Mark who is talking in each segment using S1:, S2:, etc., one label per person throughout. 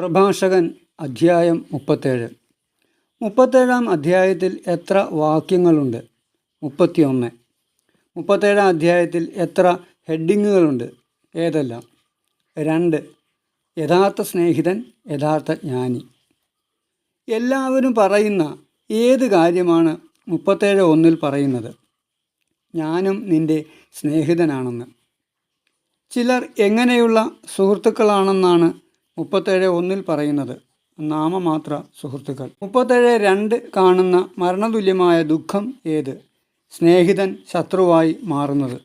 S1: പ്രഭാഷകൻ അധ്യായം മുപ്പത്തേഴ്. മുപ്പത്തേഴാം അധ്യായത്തിൽ എത്ര വാക്യങ്ങളുണ്ട്? മുപ്പത്തിയൊന്ന്. മുപ്പത്തേഴാം അധ്യായത്തിൽ എത്ര ഹെഡിങ്ങുകളുണ്ട്? ഏതെല്ലാം? രണ്ട്. യഥാർത്ഥ സ്നേഹിതൻ യഥാർത്ഥ ജ്ഞാനി. എല്ലാവരും പറയുന്ന ഏത് കാര്യമാണ് മുപ്പത്തേഴ് ഒന്നിൽ പറയുന്നത്? ഞാനും നിന്റെ സ്നേഹിതനാണെന്ന്. ചിലർ എങ്ങനെയുള്ള സുഹൃത്തുക്കളാണെന്നാണ് മുപ്പത്തേഴ് ഒന്നിൽ പറയുന്നത് നാമമാത്ര സുഹൃത്തുക്കൾ. മുപ്പത്തേഴ് രണ്ട് കാണുന്ന മരണതുല്യമായ ദുഃഖം ഏത്? സ്നേഹിതൻ ശത്രുവായി മാറുന്നത്.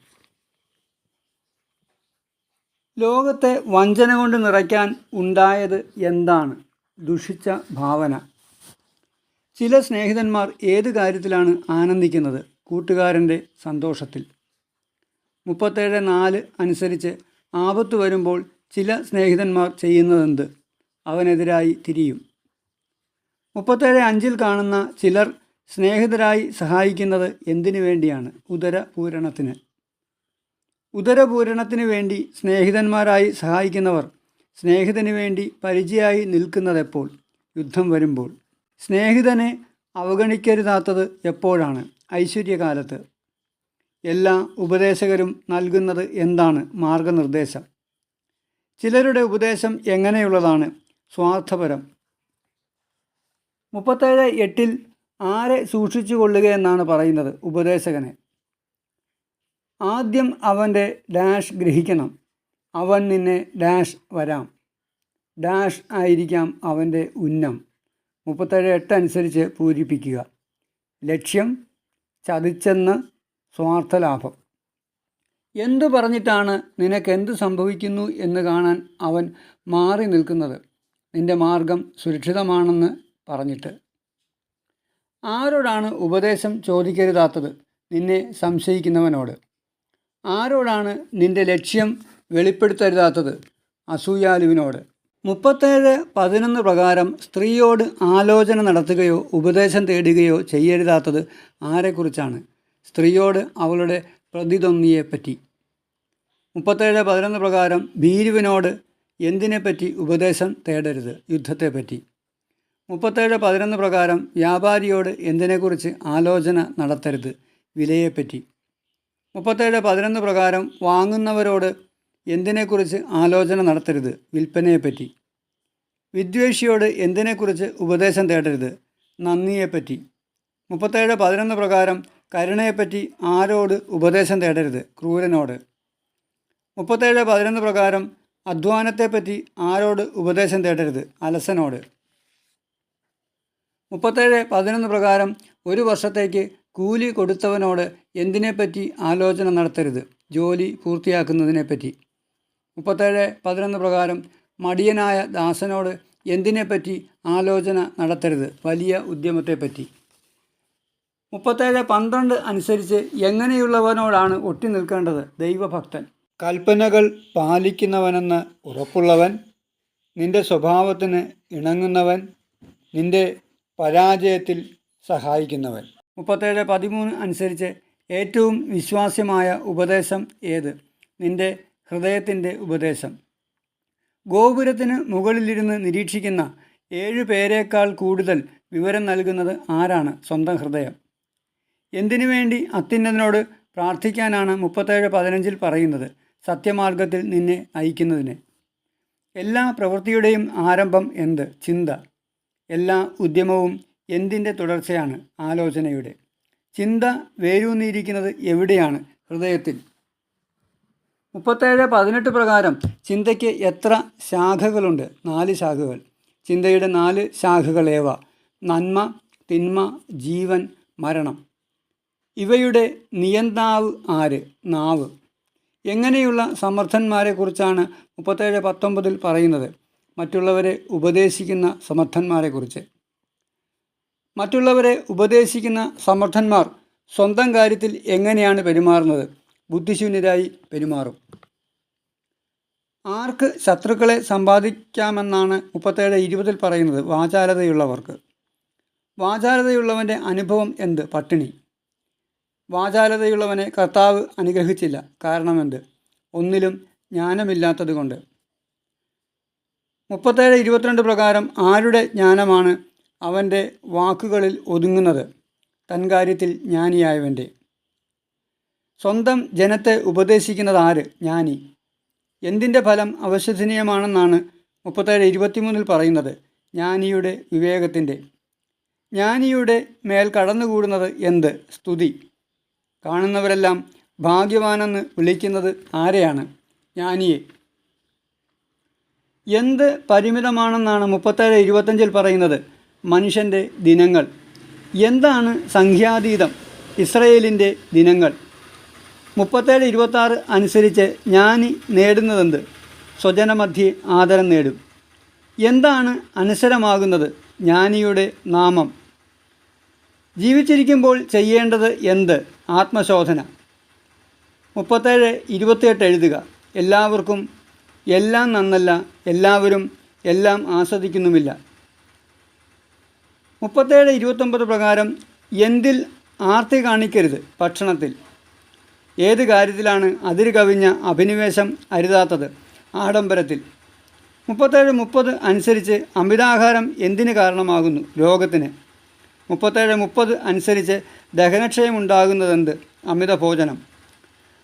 S1: ലോകത്തെ വഞ്ചന കൊണ്ട് നിറയ്ക്കാൻ ഉണ്ടായത് എന്താണ്? ദുഷിച്ച ഭാവന. ചില സ്നേഹിതന്മാർ ഏത് കാര്യത്തിലാണ് ആനന്ദിക്കുന്നത്? കൂട്ടുകാരന്റെ സന്തോഷത്തിൽ. മുപ്പത്തേഴ് നാല് അനുസരിച്ച് ആപത്ത് വരുമ്പോൾ ചില സ്നേഹിതന്മാർ ചെയ്യുന്നതെന്ത്? അവനെതിരായി തിരിയും. മുപ്പത്തേഴ് അഞ്ചിൽ കാണുന്ന ചിലർ സ്നേഹിതരായി സഹായിക്കുന്നത് എന്തിനു വേണ്ടിയാണ്? ഉദരപൂരണത്തിന് ഉദരപൂരണത്തിന് വേണ്ടി സ്നേഹിതന്മാരായി സഹായിക്കുന്നവർ സ്നേഹിതന് വേണ്ടി പരിചയമായി നിൽക്കുന്നതെപ്പോൾ? യുദ്ധം വരുമ്പോൾ. സ്നേഹിതനെ അവഗണിക്കരുതാത്തത് എപ്പോഴാണ്? ഐശ്വര്യകാലത്ത്. എല്ലാ ഉപദേശകരും നൽകുന്നത് എന്താണ് മാർഗനിർദ്ദേശം? ചിലരുടെ ഉപദേശം എങ്ങനെയുള്ളതാണ്? സ്വാർത്ഥപരം. മുപ്പത്തേഴ് എട്ടിൽ ആരെ സൂക്ഷിച്ചു കൊള്ളുക എന്നാണ് പറയുന്നത് ഉപദേശകനെ. ആദ്യം അവന്റെ ഡാഷ് ഗ്രഹിക്കണം. അവൻ നിന്നെ ഡാഷ് വരാം. ഡാഷ് ആയിരിക്കാം അവന്റെ ഉന്നം. മുപ്പത്തേഴ് എട്ട് അനുസരിച്ച് പൂരിപ്പിക്കുക. ലക്ഷ്യം ചതിച്ചെന്ന് സ്വാർത്ഥലാഭം. എന്തു പറഞ്ഞിട്ടാണ് നിനക്ക് എന്ത് സംഭവിക്കുന്നു എന്ന് കാണാൻ അവൻ മാറി നിൽക്കുന്നത്? നിന്റെ മാർഗം സുരക്ഷിതമാണെന്ന് പറഞ്ഞിട്ട്. ആരോടാണ് ഉപദേശം ചോദിക്കരുതാത്തത്? നിന്നെ സംശയിക്കുന്നവനോട്. ആരോടാണ് നിന്റെ ലക്ഷ്യം വെളിപ്പെടുത്തരുതാത്തത്? അസൂയാലുവിനോട്. മുപ്പത്തേഴ് പതിനൊന്ന് പ്രകാരം സ്ത്രീയോട് ആലോചന നടത്തുകയോ ഉപദേശം തേടുകയോ ചെയ്യരുതാത്തത് ആരെക്കുറിച്ചാണ്? സ്ത്രീയോട് അവളുടെ പ്രതിതൊന്നിയെപ്പറ്റി മുപ്പത്തേഴ് പതിനൊന്ന് പ്രകാരം ഭീരുവിനോട് എന്തിനെപ്പറ്റി ഉപദേശം തേടരുത് യുദ്ധത്തെപ്പറ്റി. മുപ്പത്തേഴ് പതിനൊന്ന് പ്രകാരം വ്യാപാരിയോട് എന്തിനെക്കുറിച്ച് ആലോചന നടത്തരുത് വിലയെപ്പറ്റി. മുപ്പത്തേഴ് പതിനൊന്ന് പ്രകാരം വാങ്ങുന്നവരോട് എന്തിനെക്കുറിച്ച് ആലോചന നടത്തരുത് വിൽപ്പനയെപ്പറ്റി. വിദ്വേഷിയോട് എന്തിനെക്കുറിച്ച് ഉപദേശം തേടരുത് നന്ദിയെപ്പറ്റി. മുപ്പത്തേഴ് പതിനൊന്ന് പ്രകാരം കരുണയെപ്പറ്റി ആരോട് ഉപദേശം തേടരുത്? ക്രൂരനോട്. മുപ്പത്തേഴ് പതിനൊന്ന് പ്രകാരം അധ്വാനത്തെപ്പറ്റി ആരോട് ഉപദേശം തേടരുത്? അലസനോട്. മുപ്പത്തേഴ് പതിനൊന്ന് പ്രകാരം ഒരു വർഷത്തേക്ക് കൂലി കൊടുത്തവനോട് എന്തിനെപ്പറ്റി ആലോചന നടത്തരുത്? ജോലി പൂർത്തിയാക്കുന്നതിനെപ്പറ്റി. മുപ്പത്തേഴ് പതിനൊന്ന് പ്രകാരം മടിയനായ ദാസനോട് എന്തിനെപ്പറ്റി ആലോചന നടത്തരുത്? വലിയ ഉദ്യമത്തെപ്പറ്റി. മുപ്പത്തേഴ് പന്ത്രണ്ട് അനുസരിച്ച് എങ്ങനെയുള്ളവനോടാണ് ഒട്ടി നിൽക്കേണ്ടത്? ദൈവഭക്തൻ. കൽപ്പനകൾ പാലിക്കുന്നവനെന്ന് ഉറപ്പുള്ളവൻ നിന്റെ സ്വഭാവത്തിന് ഇണങ്ങുന്നവൻ നിന്റെ പരാജയത്തിൽ സഹായിക്കുന്നവൻ. മുപ്പത്തേഴ് പതിമൂന്ന് അനുസരിച്ച് ഏറ്റവും വിശ്വാസ്യമായ ഉപദേശം ഏത്? നിന്റെ ഹൃദയത്തിന്റെ ഉപദേശം. ഗോപുരത്തിന് മുകളിലിരുന്ന് നിരീക്ഷിക്കുന്ന ഏഴ് പേരേക്കാൾ കൂടുതൽ വിവരം നൽകുന്നത് ആരാണ്? സ്വന്തം ഹൃദയം. എന്തിനു വേണ്ടി അത്യുന്നതിനോട് പ്രാർത്ഥിക്കാനാണ് മുപ്പത്തേഴ് പതിനഞ്ചിൽ പറയുന്നത് സത്യമാർഗത്തിൽ നിന്നെ അയക്കുന്നതിന് എല്ലാ പ്രവൃത്തിയുടെയും ആരംഭം എന്ത്? ചിന്ത. എല്ലാ ഉദ്യമവും എന്തിന്റെ തുടർച്ചയാണ്? ആലോചനയുടെ. ചിന്ത വേരൂന്നിയിരിക്കുന്നത് എവിടെയാണ്? ഹൃദയത്തിൽ. മുപ്പത്തേഴ് പതിനെട്ട് പ്രകാരം ചിന്തയ്ക്ക് എത്ര ശാഖകളുണ്ട്? നാല് ശാഖകൾ. ചിന്തയുടെ നാല് ശാഖകളേവ? നന്മ തിന്മ ജീവൻ മരണം. ഇവയുടെ നിയന്താവ് ആര്? നാവ്. എങ്ങനെയുള്ള സമർത്ഥന്മാരെക്കുറിച്ചാണ് മുപ്പത്തേഴ് പത്തൊമ്പതിൽ പറയുന്നത്. മറ്റുള്ളവരെ ഉപദേശിക്കുന്ന സമർത്ഥന്മാരെക്കുറിച്ച് മറ്റുള്ളവരെ ഉപദേശിക്കുന്ന സമർത്ഥന്മാർ സ്വന്തം കാര്യത്തിൽ എങ്ങനെയാണ് പെരുമാറുന്നത്? ബുദ്ധിശൂന്യരായി പെരുമാറും. ആർക്ക് ശത്രുക്കളെ സമ്പാദിക്കാമെന്നാണ് മുപ്പത്തേഴ് ഇരുപതിൽ പറയുന്നത്. വാചാലതയുള്ളവർക്ക്. വാചാലതയുള്ളവന്റെ അനുഭവം എന്ത്? പട്ടിണി. വാചാലതയുള്ളവനെ കർത്താവ് അനുഗ്രഹിച്ചില്ല. കാരണമെന്ത് ഒന്നിലും ജ്ഞാനമില്ലാത്തതുകൊണ്ട് മുപ്പത്തേഴ് ഇരുപത്തിരണ്ട് പ്രകാരം ആരുടെ ജ്ഞാനമാണ് അവന്റെ വാക്കുകളിൽ ഒതുങ്ങുന്നത്? തൻ കാര്യത്തിൽ ജ്ഞാനിയായവന്റെ. സ്വന്തം ജനത്തെ ഉപദേശിക്കുന്നത് ആര്? ജ്ഞാനി. എന്തിന്റെ ഫലം അവശ്വസനീയമാണെന്നാണ് മുപ്പത്തേഴ് ഇരുപത്തിമൂന്നിൽ പറയുന്നത്. ജ്ഞാനിയുടെ വിവേകത്തിന്റെ. ജ്ഞാനിയുടെ മേൽ കടന്നുകൂടുന്നത് എന്ത്? സ്തുതി. കാണുന്നവരെല്ലാം ഭാഗ്യവാനെന്ന് വിളിക്കുന്നത് ആരെയാണ്? ജ്ഞാനിയെ എന്ത് പരിമിതമാണെന്നാണ് മുപ്പത്തേഴ് ഇരുപത്തഞ്ചിൽ പറയുന്നത്. മനുഷ്യന്റെ ദിനങ്ങൾ. എന്താണ് സംഖ്യാതീതം? ഇസ്രയേലിന്റെ ദിനങ്ങൾ. മുപ്പത്തേഴ് ഇരുപത്താറ് അനുസരിച്ച് ജ്ഞാനി നേടുന്നതെന്ത്? സ്വജനമധ്യേ ആദരം നേടും. എന്താണ് അനുസരമാകുന്നത്? ജ്ഞാനിയുടെ നാമം. ജീവിച്ചിരിക്കുമ്പോൾ ചെയ്യേണ്ടത് എന്ത്? ആത്മശോധന. മുപ്പത്തേഴ് ഇരുപത്തിയെട്ട് എഴുതുക. എല്ലാവർക്കും എല്ലാം നന്നല്ല എല്ലാവരും എല്ലാം ആസ്വദിക്കുന്നുമില്ല. മുപ്പത്തേഴ് ഇരുപത്തൊമ്പത് പ്രകാരം എന്തിൽ ആർത്തി കാണിക്കരുത്? ഭക്ഷണത്തിൽ. ഏത് കാര്യത്തിലാണ് അതിര് കവിഞ്ഞ അഭിനിവേശം അരുതാത്തത്? ആഡംബരത്തിൽ. മുപ്പത്തേഴ് മുപ്പത് അനുസരിച്ച് അമിതാഹാരം എന്തിന് കാരണമാകുന്നു? രോഗത്തിന്. മുപ്പത്തേഴ് മുപ്പത് അനുസരിച്ച് ദഹനക്ഷയമുണ്ടാകുന്നതെന്ത്? അമിത ഭോജനം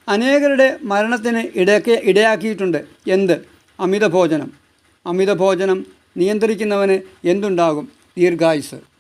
S1: അനേകരുടെ മരണത്തിന് ഇടയ്ക്ക് ഇടയാക്കിയിട്ടുണ്ട്. എന്ത്? അമിത ഭോജനം അമിത ഭോജനം നിയന്ത്രിക്കുന്നവന് എന്തുണ്ടാകും? ദീർഘായുസ്.